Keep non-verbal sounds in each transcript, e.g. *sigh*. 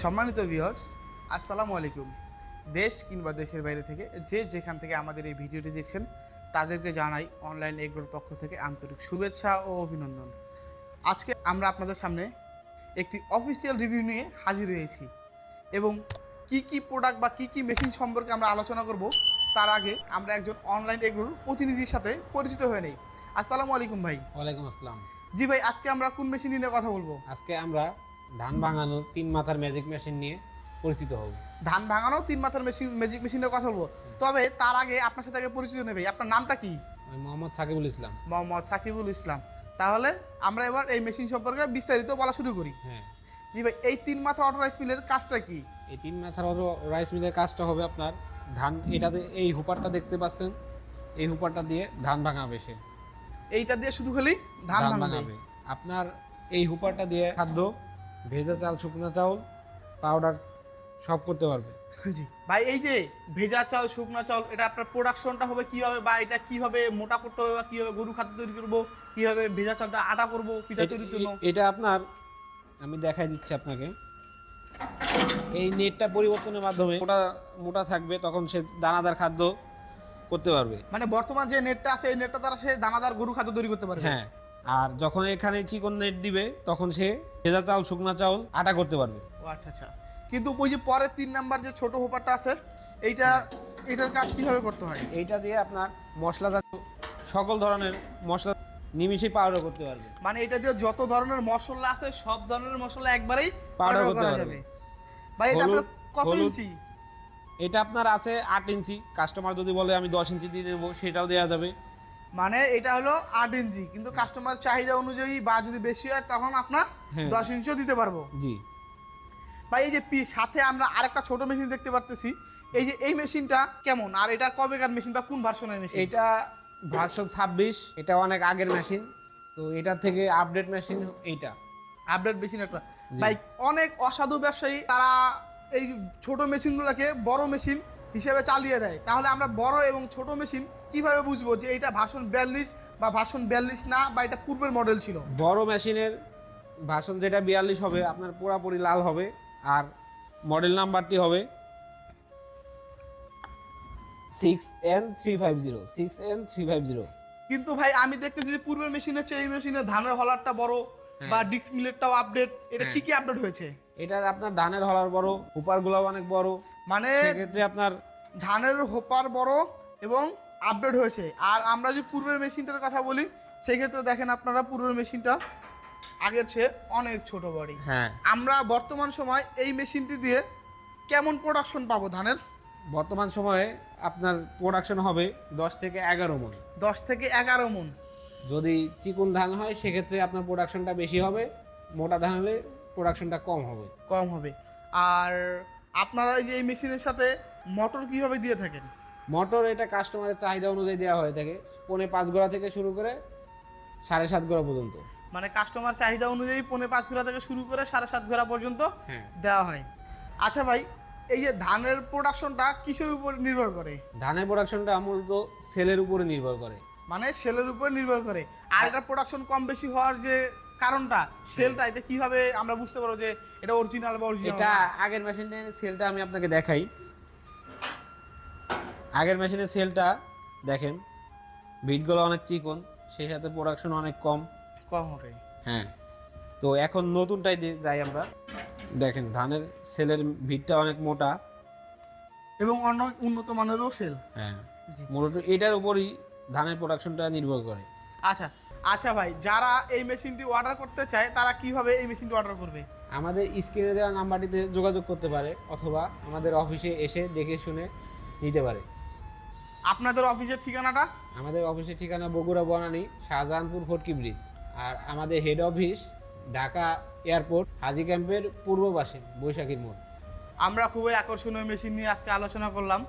সম্মানিত ভিউয়ার্স আসসালামু আলাইকুম। দেশ কিংবা দেশের বাইরে থেকে যে যেখান থেকে আমাদের এই ভিডিওটি দেখছেন তাদেরকে জানাই অনলাইন এগ্রোর পক্ষ থেকে আন্তরিক শুভেচ্ছা ও অভিনন্দন। আজকে আমরা আপনাদের সামনে একটি অফিসিয়াল রিভিউ নিয়ে হাজির হয়েছি এবং কি কি প্রোডাক্ট বা কি কি মেশিন সম্পর্কে আমরা আলোচনা করব তার আগে আমরা একজন অনলাইন এগ্রোর প্রতিনিধির সাথে পরিচিত হয়ে নেই। আসসালামু আলাইকুম ভাই। ওয়ালাইকুম আসসালাম। জি ভাই আজকে আমরা কোন মেশিন নিয়ে কথা বলব? আজকে আমরা ধান ভাঙানোর তিন মাথার ম্যাজিক মেশিন নিয়ে পরিচিত হব। ধান ভাঙানো তিন মাথার মেশিন ম্যাজিক মেশিনের কথা বলব। তবে তার আগে আপনার সাথে আগে পরিচিত নেবে আপনার নামটা কি? আমি মোহাম্মদ সাকিবুল ইসলাম। মোহাম্মদ সাকিবুল ইসলাম। তাহলে আমরা এবার এই মেশিন সম্পর্কে বিস্তারিত বলা শুরু করি। হ্যাঁ। জি ভাই এই তিন মাথা অটো রাইস মিলের কাজটা কি? এই তিন মাথার অটো রাইস মিলের কাজটা হবে আপনার ধান এটাতে এই হুপারটা দেখতে পাচ্ছেন। এই হুপারটা দিয়ে ধান ভাঙাবে সে। এইটা দিয়ে শুধু খালি ধান ভাঙাবে। আপনার এই হুপারটা দিয়ে খাদ্য ভেজা চাল শুকনো চাউল পাউডার সব করতে পারবে। *laughs* জি। ভাই এই যে ভেজা চাল শুকনো চাল এটা আপনার প্রোডাকশনটা হবে কীভাবে বা এটা কীভাবে মোটা করতে হবে বা কীভাবে গরু খাদ্য তৈরি করব কীভাবে ভেজা চালটা আটা করব পিঠা তৈরির জন্য? এটা আপনার আমি দেখাই দিচ্ছি আপনাকে। এই নেটটা পরিবর্তনের মাধ্যমে মোটা মোটা থাকবে তখন সে দানাদার খাদ্য করতে পারবে। মানে বর্তমান যে নেটটা আছে এই নেটটা দ্বারা সে দানাদার গরু খাদ্য তৈরি করতে পারবে? হ্যাঁ। আর যখন এখানে চিকন নেট দিবে তখন সে ভেজা চাউল শুকনা চাউল আটা করতে পারবে। ও আচ্ছা আচ্ছা। কিন্তু ওই যে পরের তিন নাম্বার যে ছোট হোপারটা আছে এইটা এটার কাজ কীভাবে করতে হয়? এইটা দিয়ে আপনার মশলা সকল ধরনের মশলা নিমিষেই পাউডার করতে পারবে। মানে এটা দিয়ে যত ধরনের মশলা আছে সব ধরনের মশলা একবারেই পাউডার করতে করা পারবে। যাবে। ভাই এটা আপনার কত ইঞ্চি? এটা আপনার আছে আট ইঞ্চি। কাস্টমার যদি বলে আমি দশ ইঞ্চি দিয়ে দেবো সেটাও দেওয়া যাবে। মানে এটা হলো আট ইঞ্চি। কিন্তু কাস্টমার চাহিদা অনুযায়ী বা যদি বেশি হয় তখন আপনার হ্যাঁ। দশ ইঞ্চিও দিতে পারব। জি। ভাই এই যে পি- সাথে আমরা আরেকটা ছোট মেশিন দেখতে পারতেছি। এই যে এই মেশিনটা কেমন? আর এটা কবেকার মেশিন বা কোন ভার্সনের মেশিন এটা ভার্সন ছাব্বিশ। এটা অনেক আগের মেশিন তো এটার থেকে আপডেট মেশিন এইটা। আপডেট মেশিন একটা। ভাই অনেক অসাধু ব্যবসায়ী তারা এই ছোট মেশিনগুলোকে বড় মেশিন হিসেবে চালিয়ে দেয়। তাহলে আমরা বড় এবং ছোট মেশিন কীভাবে বুঝব যে এটা ভার্সন বিয়াল্লিশ বা ভার্সন বিয়াল্লিশ না বা এটা পূর্বের মডেল ছিল? বড় মেশিনের ভার্সন যেটা বিয়াল্লিশ হবে আপনার পুরাপুরি লাল হবে আর মডেল নাম্বারটি হবে six N three five zero six N three five zero কিন্তু ভাই আমি দেখতেছি যে পূর্বের মেশিনের চেয়ে এই মেশিনের ধানের হলারটা বড় হ্যাঁ। বা ডিস্ক মিলেরটাও আপডেট এটা হ্যাঁ। কি কি আপডেট হয়েছে? এটা আপনার ধানের হলার বড় উপারগুলো অনেক বড়। মানে সেক্ষেত্রে আপনার ধানের হোপার বড় এবং আপডেট হয়েছে। আর আমরা যে পূর্বের মেশিনটার কথা বলি সেক্ষেত্রে দেখেন আপনারা পূর্বের মেশিনটা আগের চেয়ে অনেক ছোট বড়ি। হ্যাঁ। আমরা বর্তমান সময় এই মেশিনটি দিয়ে কেমন প্রোডাকশন পাবো ধানের? বর্তমান সময়ে আপনার প্রোডাকশন হবে দশ থেকে এগারো মন। দশ থেকে এগারো মন। যদি চিকুন ধান হয় সেক্ষেত্রে আপনার প্রোডাকশনটা বেশি হবে। মোটা ধান হলে প্রোডাকশনটা কম হবে। কম হবে। আর আপনারা এই যে এই মেশিনের সাথে মোটর কীভাবে দিয়ে থাকেন? মোটর এটা কাস্টমারের চাহিদা অনুযায়ী দেওয়া হয়ে থাকে। পৌনে পাঁচ গোড়া থেকে শুরু করে সাড়ে সাত গোড়া পর্যন্ত। মানে কাস্টমার চাহিদা অনুযায়ী পৌনে পাঁচ ঘোড়া থেকে শুরু করে সাড়ে সাত ঘোড়া পর্যন্ত হ্যাঁ। দেওয়া হয়। আচ্ছা ভাই এই যে ধানের প্রোডাকশনটা কিসের উপর নির্ভর করে? ধানের প্রোডাকশনটা মূলত সেলের উপরে নির্ভর করে। মানে সেলের উপর নির্ভর করে। আর এটা প্রোডাকশন কম বেশি হওয়ার যে কারণটা সেলটা এটা কীভাবে আমরা বুঝতে পারব যে এটা অরিজিনাল বা অরিজিনাল এটা আগের মেশিনের সেলটা আমি আপনাকে দেখাই। আগের মেশিনের সেলটা দেখেন বিটগুলো অনেক চিকন সেই সাথে প্রোডাকশন অনেক কম। কম হবে। হ্যাঁ তো এখন নতুনটাই দিয়ে যাই আমরা। দেখেন ধানের সেলের ভিটটা অনেক মোটা। এবং অনেক উন্নত মানেরও সেল। হ্যাঁ মূলত এটার উপরই ধানের প্রোডাকশনটা নির্ভর করে। আচ্ছা আচ্ছা ভাই যারা এই মেশিনটি অর্ডার করতে চায় তারা কীভাবে এই মেশিনটি অর্ডার করবে? আমাদের স্ক্রিনে দেওয়া নাম্বারটিতে যোগাযোগ করতে পারে অথবা আমাদের অফিসে এসে দেখে শুনে নিতে পারে। আপনাদের অফিসের ঠিকানাটা? আমাদের অফিসের ঠিকানা বগুড়া বনানী শাহজাহানপুর ফটকি ব্রিজ। আর আমাদের head office Dhaka airport Haji ক্যাম্পের পূর্ব পাশে বৈশাখীর মোড়। আমরা খুবই আকর্ষণীয় মেশিন নিয়ে আজকে আলোচনা করলাম।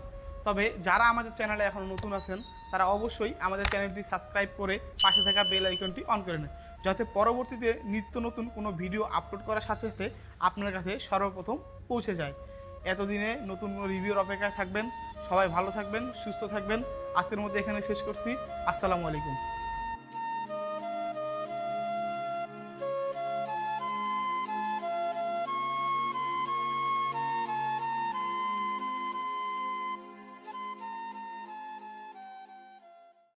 তবে যারা আমাদের চ্যানেলে এখন নতুন আছেন, তারা অবশ্যই আমাদের চ্যানেলটি সাবস্ক্রাইব করে পাশে থাকা বেল আইকনটি অন করে নেন, যাতে পরবর্তীতে নিত্য নতুন কোনো ভিডিও আপলোড করার সাথে সাথে আপনার কাছে সর্বপ্রথম পৌঁছে যায়। এতদিনে নতুন কোনো রিভিউর অপেক্ষায় থাকবেন, সবাই ভালো থাকবেন, সুস্থ থাকবেন। আজকের মধ্যে এখানে শেষ করছি। আসসালামু আলাইকুম।